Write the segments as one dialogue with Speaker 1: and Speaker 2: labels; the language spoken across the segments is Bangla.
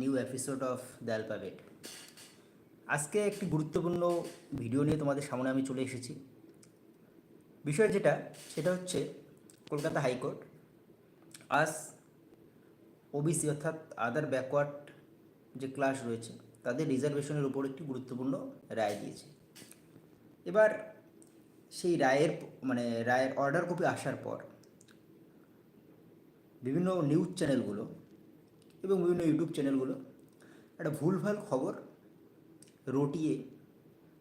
Speaker 1: New episode of the alphabet আজকে একটি গুরুত্বপূর্ণ ভিডিও নিয়ে তোমাদের সামনে আমি চলে এসেছি। বিষয় যেটা, সেটা হচ্ছে কলকাতা হাইকোর্ট আজ ওবিসি অর্থাৎ আদার ব্যাকওয়ার্ড যে ক্লাস রয়েছে, তাদের রিজার্ভেশনের উপর একটি গুরুত্বপূর্ণ রায় দিয়েছে। এবার সেই রায়ের মানে রায়ের অর্ডার কপি আসার পর বিভিন্ন নিউজ চ্যানেলগুলো এবং বিভিন্ন ইউটিউব চ্যানেলগুলো। একটা ভুলভাল খবর রটিয়ে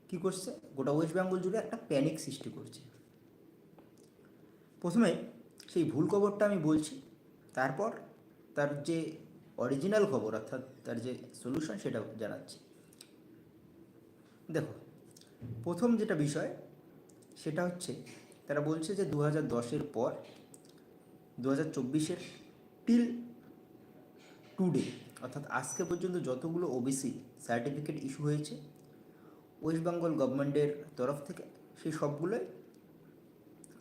Speaker 1: কী করছে? গোটা ওয়েস্ট বেঙ্গল জুড়ে একটা প্যানিক সৃষ্টি করছে। প্রথমে সেই ভুল খবরটা আমি বলছি, তারপর তার যে অরিজিনাল খবর, অর্থাৎ তার যে সলিউশন সেটা জানাচ্ছি। দেখো, প্রথম যেটা বিষয়, সেটা হচ্ছে তারা বলছে যে দু হাজার দশের পর দু হাজার চব্বিশের টিল টুডে অর্থাৎ আজকে পর্যন্ত যতগুলো ওবিসি সার্টিফিকেট ইস্যু হয়েছে ওয়েস্ট বেঙ্গল গভর্নমেন্টের তরফ থেকে সেই সবগুলোই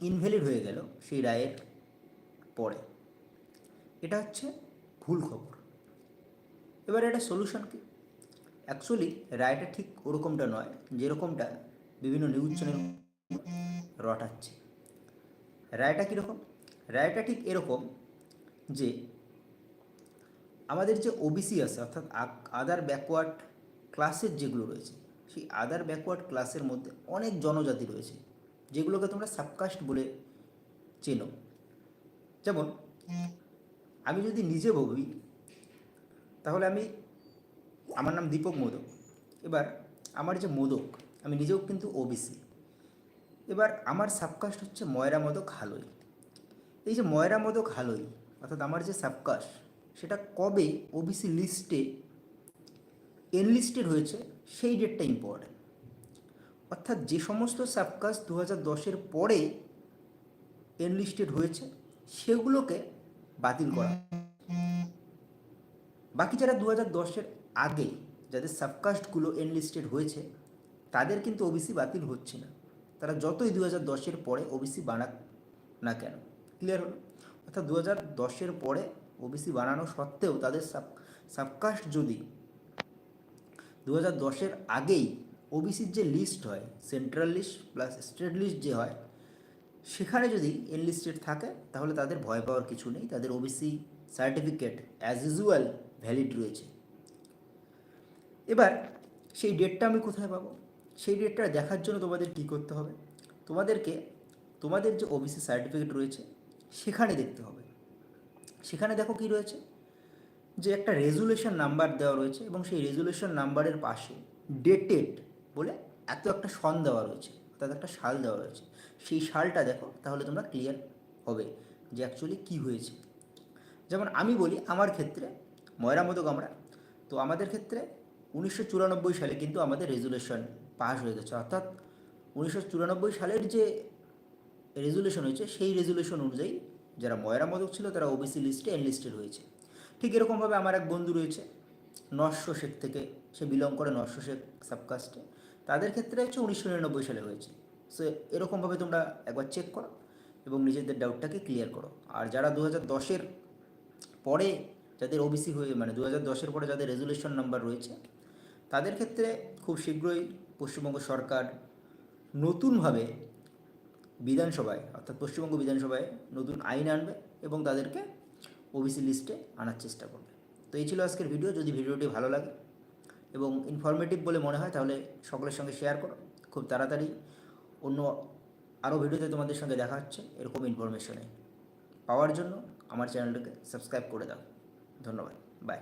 Speaker 1: ইনভ্যালিড হয়ে গেল সেই রায়ের পরে। এটা হচ্ছে ভুল খবর। এবার এটা সলিউশন কি? অ্যাকচুয়ালি রায়টা ঠিক ওরকমটা নয়, যেরকমটা বিভিন্ন নিউজ চ্যানেল রটাচ্ছে। রায়টা কীরকম? রায়টা ঠিক এরকম যে আমাদের যে ওবিসি আছে, অর্থাৎ আদার ব্যাকওয়ার্ড ক্লাসের যেগুলো রয়েছে, সেই আদার ব্যাকওয়ার্ড ক্লাসের মধ্যে অনেক জনজাতি রয়েছে, যেগুলোকে তোমরা সাবকাস্ট বলে চেনো। যেমন, আমি যদি নিজে ভাবি তাহলে আমি, আমার নাম দীপক মোদক। এবার, আমার যে মোদক, আমি নিজেও কিন্তু ওবিসি এবার, আমার সাবকাস্ট হচ্ছে ময়রা মদক হালই। এই যে ময়রা মদক হালই, অর্থাৎ আমার যে সাবকাস্ট সেটা কবে ওবিসি লিস্টে এনলিস্টেড হয়েছে, সেই ডেটটা ইম্পর্ট্যান্ট অর্থাৎ যে সমস্ত সাবকাস্ট দু হাজার দশের পরে এনলিস্টেড হয়েছে, সেগুলোকে বাতিল করা। বাকি যারা দু হাজার দশের আগে যাদের সাবকাস্টগুলো এনলিস্টেড হয়েছে, তাদের কিন্তু ওবিসি বাতিল হচ্ছে না। তারা যতই দু হাজার দশের পরে ওবিসি বানাক না কেন ক্লিয়ার হলো? অর্থাৎ দু হাজার দশের পরে ওবিসি বানানো সত্ত্বেও তাদের সাব সাবকাস্ট যদি দু হাজার দশের আগেই ওবিসির যে লিস্ট হয় central list plus state list যে হয়, সেখানে যদি এনলিস্টেড থাকে, তাহলে তাদের ভয় পাওয়ার কিছু নেই। তাদের OBC certificate as usual valid রয়েছে। এবার সেই ডেটটা আমি কোথায় পাবো? সেই ডেটটা দেখার জন্য তোমাদের কী করতে হবে? তোমাদেরকে, তোমাদের যে ওবিসি সার্টিফিকেট রয়েছে, সেখানে দেখতে হবে। সেখানে দেখো কি রয়েছে? যে একটা রেজুলেশন নাম্বার দেওয়া রয়েছে এবং সেই রেজুলেশন নাম্বারের পাশে ডেটেড বলে এত একটা সন দেওয়া রয়েছে, অর্থাৎ একটা সাল দেওয়া রয়েছে। সেই সালটা দেখো, তাহলে তোমরা ক্লিয়ার হবে যে অ্যাকচুয়ালি কী হয়েছে। যেমন আমি বলি, আমার ক্ষেত্রে ময়রা মতো আমরা তো আমাদের ক্ষেত্রে উনিশশো চুরানব্বই সালে কিন্তু আমাদের রেজুলেশন পাস হয়ে গেছে। অর্থাৎ উনিশশো চুরানব্বই সালের যে রেজুলেশন হয়েছে, সেই রেজুলেশন অনুযায়ী যারা ময়রা মদক ছিল তারা ওবিসি লিস্টে এনলিস্টেড হয়েছে। ঠিক এরকমভাবে আমার এক বন্ধু রয়েছে, নশো শেখ থেকে, সে বিলং করে নশো শেখ সাবকাস্টে তাদের ক্ষেত্রে হচ্ছে উনিশশো নিরানব্বই সালে হয়েছে। সো এরকমভাবে তোমরা একবার চেক করো এবং নিজেদের ডাউটটাকে ক্লিয়ার করো। আর যারা দু হাজার দশের পরে যাদের ওবিসি হয়ে মানে দু হাজার দশের পরে যাদের রেজুলেশন নাম্বার রয়েছে, তাদের ক্ষেত্রে খুব শীঘ্রই পশ্চিমবঙ্গ সরকার নতুনভাবে বিধানসভায়, অর্থাৎ পশ্চিমবঙ্গ বিধানসভায় নতুন আইন আনবে এবং তাদেরকে ওবিসি লিস্টে আনার চেষ্টা করবে। তো এই ছিল আজকের ভিডিও যদি ভিডিওটি ভালো লাগে এবং ইনফরমেটিভ বলে মনে হয়, তাহলে সকলের সঙ্গে শেয়ার করো। খুব তাড়াতাড়ি অন্য আরও ভিডিওতে তোমাদের সঙ্গে দেখা হচ্ছে এরকম ইনফরমেশনে পাওয়ার জন্য আমার চ্যানেলটাকে সাবস্ক্রাইব করে দাও। ধন্যবাদ। বাই